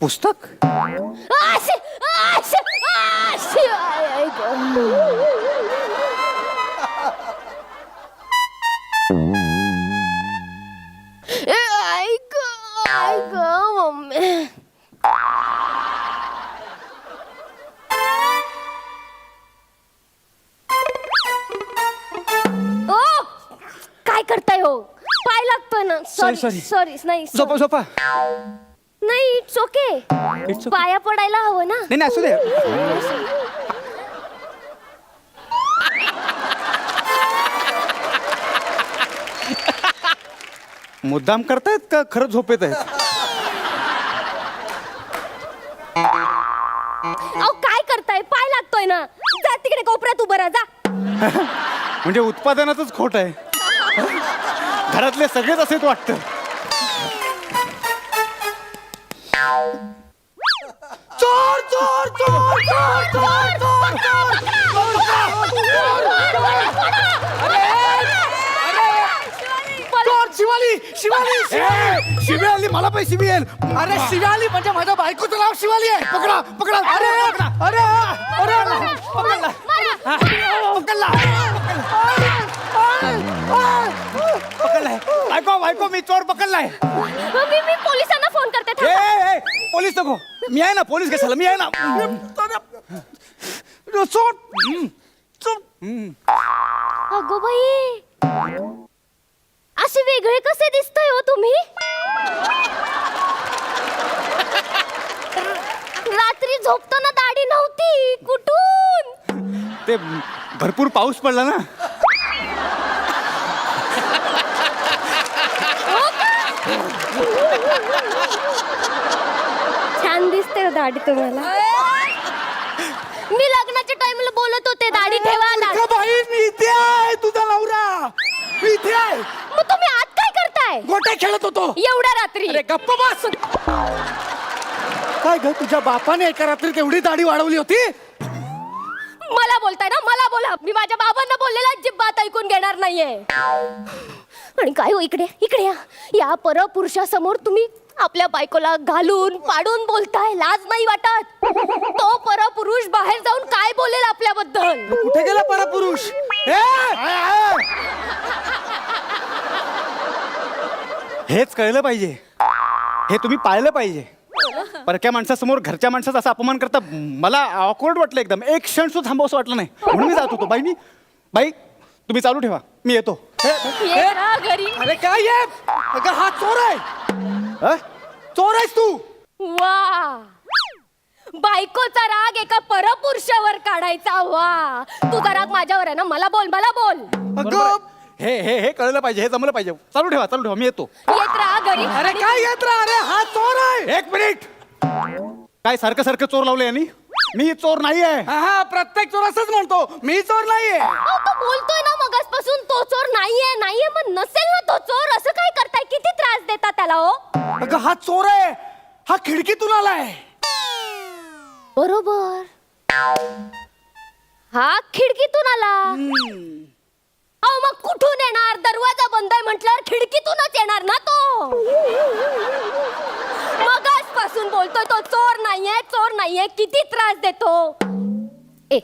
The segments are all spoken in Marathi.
पुस्तक आय, आय, ग. ए, आय ग, आय ग, मम्मी ओ काय करताय हो पाय लागतोय ना सॉरी sorry. सॉरी नाही झोपा. झोपा नाही इट्स ओके okay. पाया पडायला हवं ना. नाही नाही असू दे. मुद्दाम करतायत का खरंच झोपेत आहेत अहो काय करताय? पाय लागतोय ना. जा तिकडे कोपऱ्यात उभं राहा जा. म्हणजे उत्पादनातच खोट आहे. घरातले सगळेच असेच वाटतं. चोर चोर चोर चोर चोर चोर चोर शिवाली शिवाली शिवाली शिबी आली मला पण येईल अरे शिवाली म्हणजे माझ्या बायकोचं नाव शिवाली आहे पकडा पकडा अरे अरे अरे पकडला पकडला पकडलाय. बायको बायको मी चोर पकडलाय. मी मी पोलिसांना फोन करते ए, थांबा. ए, ए, पोलीस नको. मी आहे ना पोलीस कशाला मी आहे ना. चोर. अगो बाई. असे वेगळे कसे दिसतोय हो तुम्ही? रात्री झोपताना दाढी नव्हती कुठून? ते भरपूर पाऊस पडला ना. छान दिसते हो दाढी तुम्हाला. मी लग्नाच्या टाइमला बोलत होते दाढी ठेवा दाढी का बाई मी इथे आहे तुझा नवरा. मी इथे आहे. मग तुम्ही आत काय करताय? गोट्या खेळत होतो. एवढ्या रात्री. अरे गप्प बस. काय ग तुझ्या बापाने एका रात्री तेवढी दाढी वाढवली होती? मला बोलताय ना मला बोला. मी माझ्या बाबांना बोललेला अजिबात ऐकून घेणार नाहीये. आणि काय हो इकडे? इकडे या. या परपुरुषासमोर तुम्ही आपल्या बायकोला घालून पाडून बोलताय लाज नाही वाटत. तो परपुरुष बाहेर जाऊन काय बोलेल आपल्याबद्दल? कुठे गेला परपुरुष? हेच कळलं पाहिजे. हे तुम्ही पाळलं पाहिजे. परक्या माणसासमोर घरच्या माणसाचा असा अपमान करता मला ऑकवर्ड वाटलं एकदम. एक क्षण सुद्धा थांबव वाटलं नाही. म्हणून मी जात होतो. बाई मी बाई तुम्ही चालू ठेवा. मी येतो. ये ना घरी. अरे काय अगं हा चोर आहे. अ? चोर आहेस तू. वा. बायकोचा राग एका परपुरुषावर काढायचा वा. तुझा राग माझ्यावर आहे ना? मला बोल मला बोल. अगं हे हे हे कळलं पाहिजे हे जमलं पाहिजे. चालू ठेवा चालू ठेवा मी येतो. येत राहा घरी. अरे काय येत राहा? अरे हा चोर आहे. एक मिनिट. काय सारखं सारखं चोर लावलं यांनी? मी चोर नाही आहे हा हा, प्रत्येक चोर असंच म्हणतो. मी चोर नाहीये. अहो, तो बोलतोय ना मगासपासून तो चोर नाहीये नाहीये मग नसेल ना तो चोर? असं काय करताय? किती त्रास देता त्याला हो? अगं हा चोर आहे. हा खिडकीतून आलाय. बरोबर. हा खिडकीतून आला. अहो मग कुठून येणार? दरवाजा बंद आहे म्हटल्यावर खिडकीतूनच येणार ना तो. मगासपासून बोलतोय तो चोर नाहीये चोर नाहीये किती त्रास देतो ए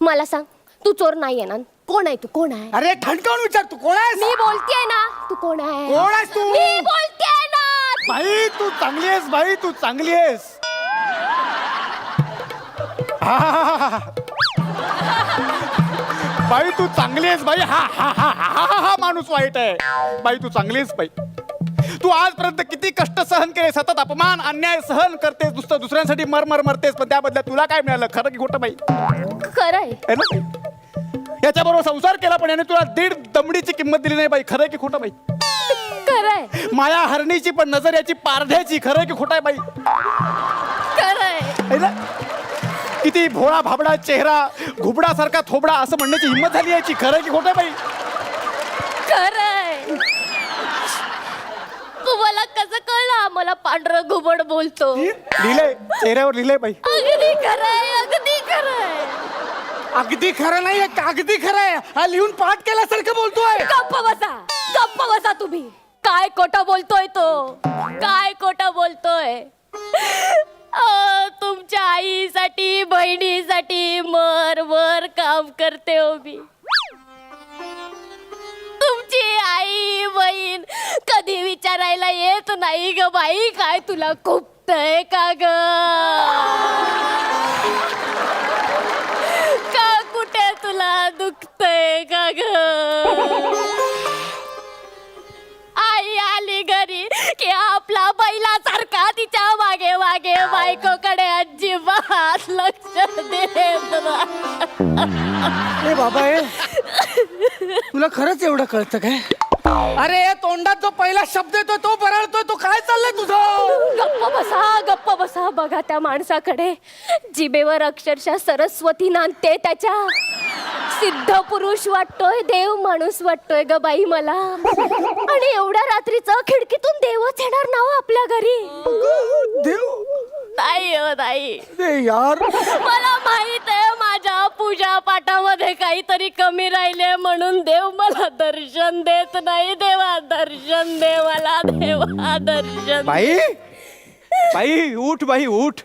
मला सांग तू चोर नाहीये ना कोण आहे तू कोण आहे अरे ठणकावून विचार तू कोण आहेस मी बोलतेय ना तू कोण आहे कोण आहेस तू? मी बोलतेय ना बाई तू चांगली आहेस बाई तू चांगली आहेस हा, हा, हा, हा, हा. बाई तू चांगली आहेस बाई हा हा हा हा हा, हा माणूस वाईट आहे बाई तू चांगली आहेस बाई तू आजपर्यंत किती कष्ट सहन केले सतत अपमान अन्याय सहन करतेस दुसरं दुसऱ्यांसाठी मर मर मरतेस पण त्या बदल्यात तुला काय मिळालं? खरं की खोटं बाई? है ना? बाई याच्याबरोबर संसार केला पण याने तुला दीड दमडीची किंमत दिली नाही बाई. खरं की खोटं बाई? माया हरणीची पण नजर याची पारध्याची खरं की खोटं आहे बाई? है ना? किती भोळा भाबडा चेहरा घुबडासारखा थोबडा असं म्हणण्याची हिंमत झाली याची. खरं की खोटं बाई? खरंय तुम्हाला कसं कळलं आम्हाला मला पांढरं घुबड बोलतो. लिहिलंय चेहऱ्यावर लिहिलंय बाई. अगदी खरंय अगदी खरंय. अगदी खरं नाही अगदी खरं आहे हा लिहून पाठ केल्यासारखं बोलतोय. गप्प बसा गप्प बसा तुम्ही. काय खोटं बोलतोय तो? काय खोटं बोलतोय? तुमच्या आईसाठी बहिणीसाठी मर मर काम करते हो मी. करायला विचारायला येत नाही ग बाई. काय तुला खुपतय का ग? का कुठे तुला दुखतय का ग? आई आली घरी की आपला बैलासारखा तिच्यामागे मागे बायकोकडे अजिबात लक्ष दे बाबा ए. तुला खरंच एवढं कळतं काय? अरे तोंडात जो पहिला शब्द येतोय तो बरळतोय. तो काय चाललंय तुझं? गप्प बसा गप्प बसा. बघा त्या माणसाकडे. जिबेवर अक्षरशः सरस्वती नांदते त्याच्या. सिद्ध पुरुष वाटतोय देव माणूस वाटतोय ग बाई मला. आणि एवढ्या रात्रीचं खिडकीतून देवच येणार ना हो आपल्या घरी? देव. नाही हो नाही. यार. मला माहीत आहे माझ्या पूजा पाठामध्ये काहीतरी कमी राहिले म्हणून देव मला दर्शन देत नाही. देवा दर्शन दे मला देवा दर्शन. बाई बाई उठ बाई उठ.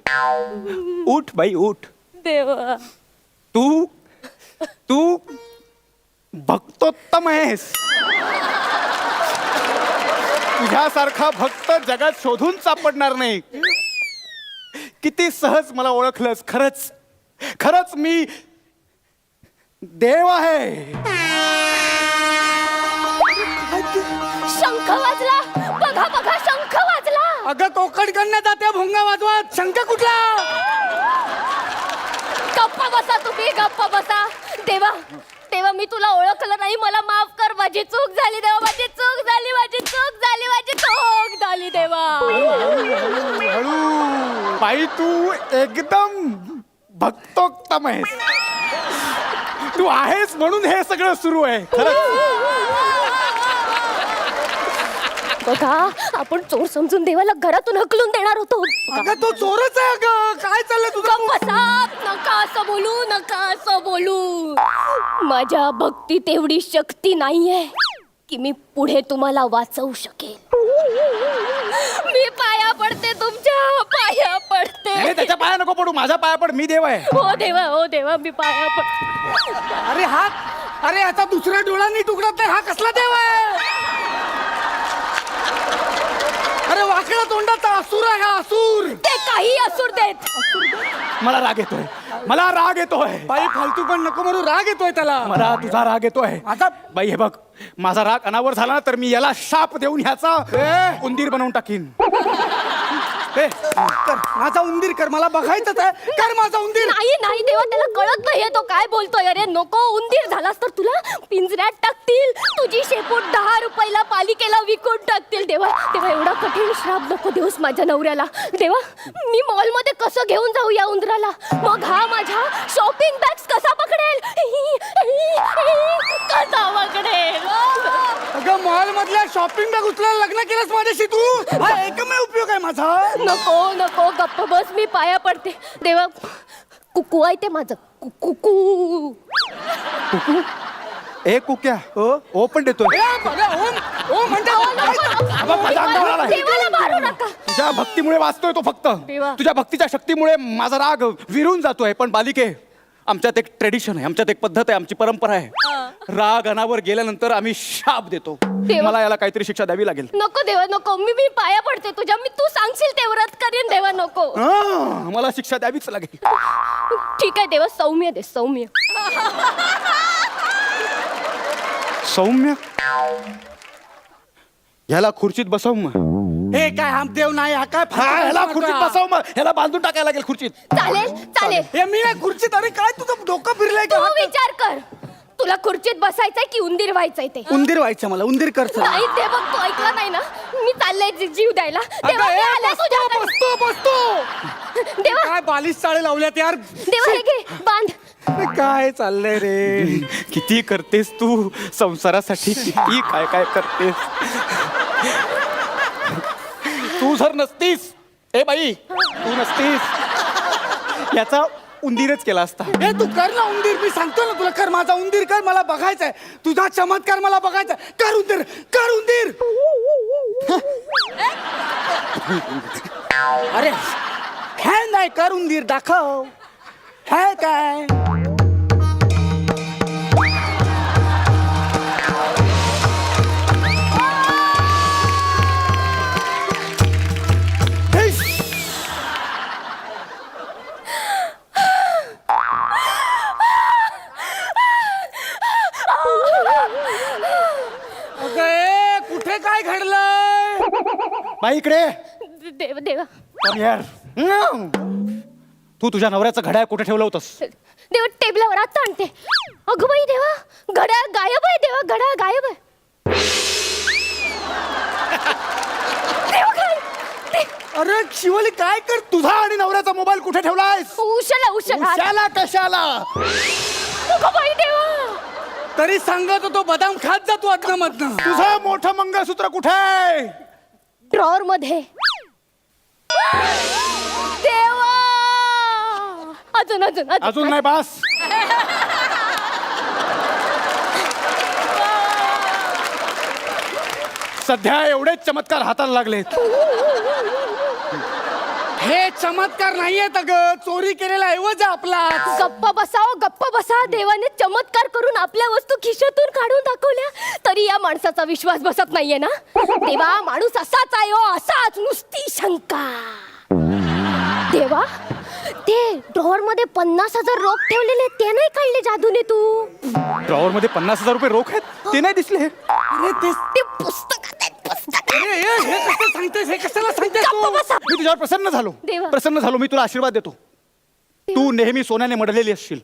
उठ बाई उठ. देवा. तू तू भक्तोत्तम आहेस. तुझ्यासारखा भक्त जगात शोधून सापडणार नाही. किती सहज मला ओळखलंस खरंच. खरंच मी देव आहे. बघा बघा शंख वाजला. अगं कोकणकडनं जाते भोंगा वाजवत. शंख कुठला? गप्पा बसा तुम्ही गप्पा बसा. देवा देवा मी तुला ओळखलं नाही. मला माफ कर. माझी चूक झाली देवा. माझी चूक झाली माझी चूक झाली माझी चूक झाली देवा. हळू. बाई तू एकदम भक्तोत्तम आहेस. तू आहेस म्हणून हे सगळं सुरू आहे. खरंच. बघा आपण चोर समजून देवाला घरातून हकलून देणार होतो. अगं तो चोरच आहे अगं. काय चाललंय तुझं? गप्प बसा. नका असं बोलू नका असं बोलू. माझ्या भक्तीत एवढी शक्ती नाहीये की मी पुढे तुम्हाला वाचवू शकेल. मी पाया पडते तुमच्या पाया पडते. नाही, त्याच्या पाया नको पडू. माझ्या पाया पड. मी देव आहे. हो देवा हो देवा मी पाया पड अरे हा अरे आता दुसऱ्या डोळ्यांनी तुकडत नाही. हा कसला देव आहे अरे वाकडा तोंडाचा असुर आहे हा असुर ते काही असूर देत. मला राग येतोय. मला राग येतोय. बाई फालतू पण नको म्हणू राग येतोय त्याला. मला तुझा राग येतोय. आता बाई हे बघ माझा राग अनावर झाला ना तर मी याला शाप देऊन ह्याचा! उंदीर बनवून टाकीन. ए, कर माझा उंदीर कर मला बघायचंच आहे. कर माझा उंदीर. नाही नाही देवा त्याला कळत नाहीये तो काय बोलतोय. अरे नको उंदीर झालास तर तुला पिंजऱ्यात टाकतील. तुझी शेपूट दहा रुपयाला पालिकेला विकून टाकतील. देवा तेव्हा एवढा कठीण श्राप नको देऊस माझ्या नवऱ्याला. देवा मी मॉलमध्ये कसं घेऊन जाऊ या उंदराला? मग हा माझ्या शॉपिंग बॅग्स कसा पकडेल? कसा पकडेल? अगं मॉल मधल्या शॉपिंग बॅग उचलायला लग्न केलंस माझ्याशी तू? हा एकमेव उपयोग आहे माझा. नको नको गप्प बस मी पाया पडते. देवा कुकू आहे ते माझं. कु- कुकू. ए कुक्या? ओ पण. देवाला मारू नका. तुझ्या भक्तीमुळे वाचतोय तो फक्त. देवा. तुझ्या भक्तीच्या शक्तीमुळे माझा राग विरून जातोय. पण बालिके आमच्यात एक ट्रेडिशन आहे आमच्यात एक पद्धत आहे आमची परंपरा आहे. राग अनावर गेल्यानंतर आम्ही शाप देतो. देवा. मला याला काहीतरी शिक्षा द्यावी लागेल. नको देवा नको. मी मी पाया पडते तुझ्या. मी तू सांगशील ते व्रत करीन देवा नको. मला शिक्षा द्यावीच लागेल. ठीक आहे देवा सौम्य दे सौम्य. सौम्य? ह्याला खुर्चीत बसव मग. हे काय हा देव नाही हा काय हा ह्याला खुर्चीत? बसव मग. ह्याला बांधून टाकायला लागेल खुर्चीत. चालेल चालेल. हे मी नाही खुर्चीत अरे काय तुझं डोकं फिरलंय तू का विचार कर. तुला खुर्चीत बसायचंय की उंदीर व्हायचंय ते? उंदीर व्हायचं मला उंदीर कर चल. नाही ते बघ तू ऐकला नाही ना? मी चाललंय जी- जीव द्यायला. मी आले तुझ्याकडे. बसतो बसतो देवा. काय बालिश चाळे लावल्यात यार? देवा हे घे बांध. काय चाललंय रे? किती करतेस तू? संसारासाठी किती काय काय करतेस? तू जर नसतीस ए बाई तू नसतीस. याचा उंदीरच केला असता. हे तू कर ना उंदीर मी सांगतो ना तुला कर माझा उंदीर कर मला बघायचंय. तुझा चमत्कार मला बघायचा कर उंदीर कर उंदीर. अरे हे नाही कर उंदीर दाखव. हे काय? बाई इकडे. देवा देवा Come here. हम्म. तू तुझ्या नवऱ्याचं घड्याळ कुठे ठेवलं होतंस? देवा टेबलावर आता आणते. अगं बाई देवा घड्याळ गायब आहे देवा घड्याळ गायब आहे. देवा काय? ते- अरे शिवली काय कर? तुझा आणि नवऱ्याचा मोबाईल कुठे ठेवलायस? उशाला उशाला. उशाला कशाला? अगं बाई देवा. तरी सांगत होतो बदाम खात जातो अदन मधन तुझं मोठं मंगळसूत्र कुठे आहे? ड्रॉवर मध्ये देवा! अजून अजून अजून. नाही बास. सध्या एवढेच चमत्कार हाताला लागलेत. हे चमत्कार नाहीयेत अगं. चोरी केलेला ऐवज आहे आपला. गप्प बसाव गप्प बसा देवाने चमत्कार करून आपल्या वस्तू खिशातून काढून दाखवल्या तरी या माणसाचा विश्वास बसत नाहीये ना? देवा माणूस असाच आहे हो असाच नुसती शंका. देवा ते ड्रॉवर मध्ये पन्नास हजार रोख ठेवलेले ते नाही काढले जादूने तू? ड्रॉवर मध्ये पन्नास हजार रुपये रोख आहेत? ते नाही दिसले अरे ते ते पुस्तकात आहेत पुस्तकात अरे, ए, हे कसं सांगतेस हे कशाला सांगतेस गप्प तू बसा. मी तुझ्यावर प्रसन्न झालो. देवा. प्रसन्न झालो मी तुला आशीर्वाद देतो. तू नेहमी सोन्याने मडलेली असशील.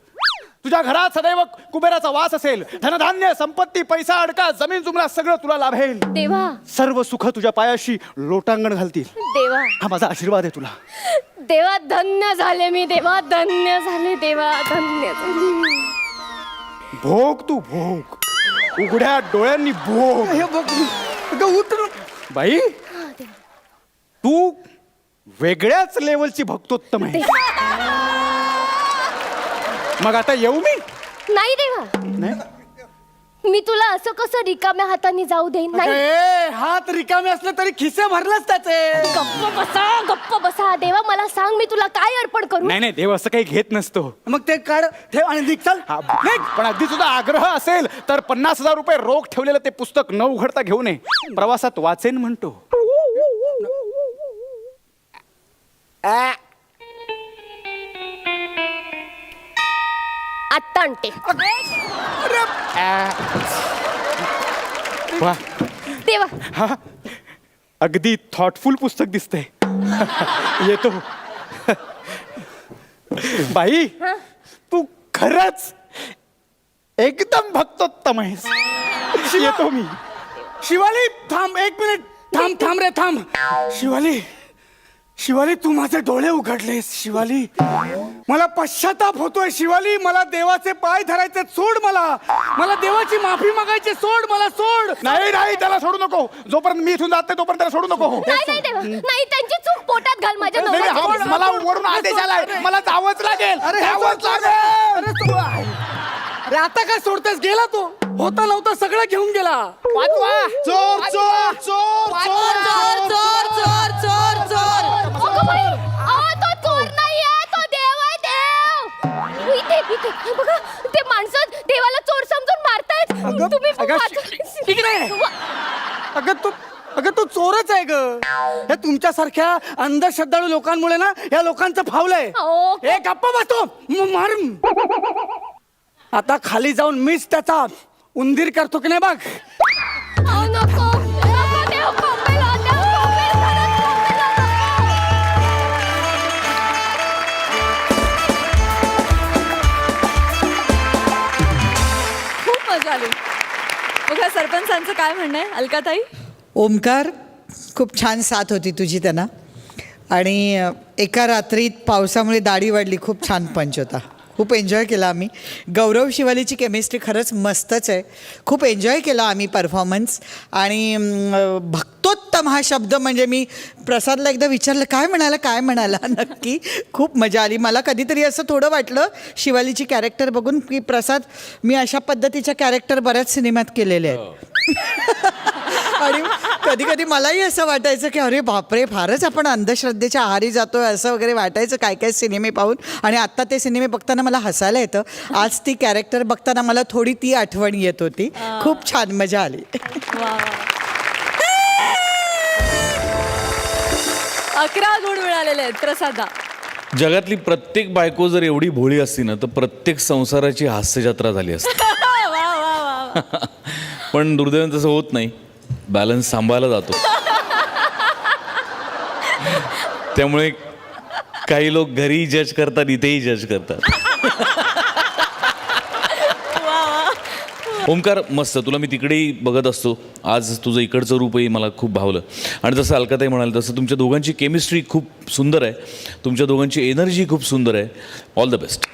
तुझ्या घरात सदैव कुबेराचा वास असेल. धनधान्य संपत्ती पैसा अडका जमीन जुमला सगळं तुला लाभेल देवा. सर्व सुख तुझ्या पायाशी लोटांगण घालतील. देवा. हा माझा आशीर्वाद आहे तुला. देवा धन्य झाले मी देवा धन्य झाले देवा धन्य झाले. भोग तू भोग. उघड्या डोळ्यांनी भोग. हे बघ अगं उतर बाई. तू वेगळ्याच लेवलची भक्तोत्तम आहे. मग आता येऊ मी? नाही देवा. नाही? मी तुला असं कसं रिकाम्या हाताने जाऊ देईन? नाही. हात रिकामे असले तरी खिसे भरलेच त्याचे. गप्प बसा गप्प बसा. देवा मला सांग मी तुला काय अर्पण करू? नाही नाही देव असं काही घेत नसतो. मग ते काढ ठेव आणि निघ चल. हा, नाही, पण अगदी तुझा आग्रह असेल तर पन्नास हजार रुपये रोख ठेवलेलं ते पुस्तक न उघडता घेऊ नये प्रवासात वाचेन म्हणतो. आत्ता आणते. अरे, वा. देवा. हा. अगदी थॉटफुल पुस्तक दिसतंय. येतो. बाई तू खरंच एकदम भक्तोत्तम आहेस. येतो मी. शिवाली थांब एक मिनिट. थांब थांब रे थांब. शिवाली शिवाली तू माझे डोळे उघडलेस शिवाली. मला पश्चाताप होतोय शिवाली मला देवाचे पाय धरायचे सोड मला. मला देवाची माफी मागायची सोड मला सोड. नाही नाही त्याला सोडू नको. जोपर्यंत मी इथून जात नाही तोपर्यंत त्याला सोडू नको. नाही नाही देवा. नाही त्यांची चूक पोटात घाल माझ्या नाही, नाही, नवऱ्याची. हा, मला वरून आदेश आलाय. मला जावंच लागेल. जावंच लागेल. अरे तू अरे आता काय सोडतेस? गेला तो. होता नव्हता सगळं घेऊन गेला. वाचवा. चोर चोर चोर. अगं बाई, इथे बघा ते माणसं देवाला चोर समजून मारतायत. तुम्ही अगं, अगं तू अगं तू चोरच आहे ग. हे तुमच्यासारख्या अंधश्रद्धाळू लोकांमुळे ना या लोकांचं फावलंय अहो, हे गप्पा बसतो. म- मार. आता खाली जाऊन मीच त्याचा उंदीर करतो की नाही बघ? बघा सरपंचांचं काय म्हणणं आहे? अलकाताई? ओमकार खूप छान साथ होती तुझी त्यांना. आणि एका रात्रीत पावसामुळे दाढी वाढली खूप छान पंच होता. खूप एन्जॉय केला आम्ही. गौरव शिवालीची केमिस्ट्री खरंच मस्तच आहे. खूप एन्जॉय केला आम्ही परफॉर्मन्स आणि भक्तोत पुरुषोत्तम हा शब्द म्हणजे मी प्रसादला एकदा विचारलं काय म्हणाला काय म्हणाला? नक्की खूप मजा आली. मला कधीतरी असं थोडं वाटलं शिवालीची कॅरेक्टर बघून की प्रसाद मी अशा पद्धतीच्या कॅरेक्टर बऱ्याच सिनेमात केलेले आहेत. आणि कधी कधी मलाही असं वाटायचं की अरे बापरे फारच आपण अंधश्रद्धेच्या आहारी जातोय असं वगैरे वाटायचं काय काय सिनेमे पाहून. आणि आत्ता ते सिनेमे बघताना मला हसायला येतं. आज ती कॅरेक्टर बघताना मला थोडी ती आठवण येत होती. खूप छान मजा आली. अकरा गुण मिळालेले आहेत प्रसादा. जगातली प्रत्येक बायको जर एवढी भोळी असती ना तर प्रत्येक संसाराची हास्यजत्रा झाली असती. वा वा वा पण दुर्दैवाने तसं होत नाही. बॅलन्स सांभाळला जातो. त्यामुळे काही लोक घरी जज करतात इथेही जज करतात. ओमकार मस्त. तुला मी तिकडेही बघत असतो. आज तुझं इकडचं रूपही मला खूप भावलं. आणि जसं अलकाताई म्हणाल तसं तुमच्या दोघांची केमिस्ट्री खूप सुंदर आहे. तुमच्या दोघांची एनर्जी खूप सुंदर आहे. All the best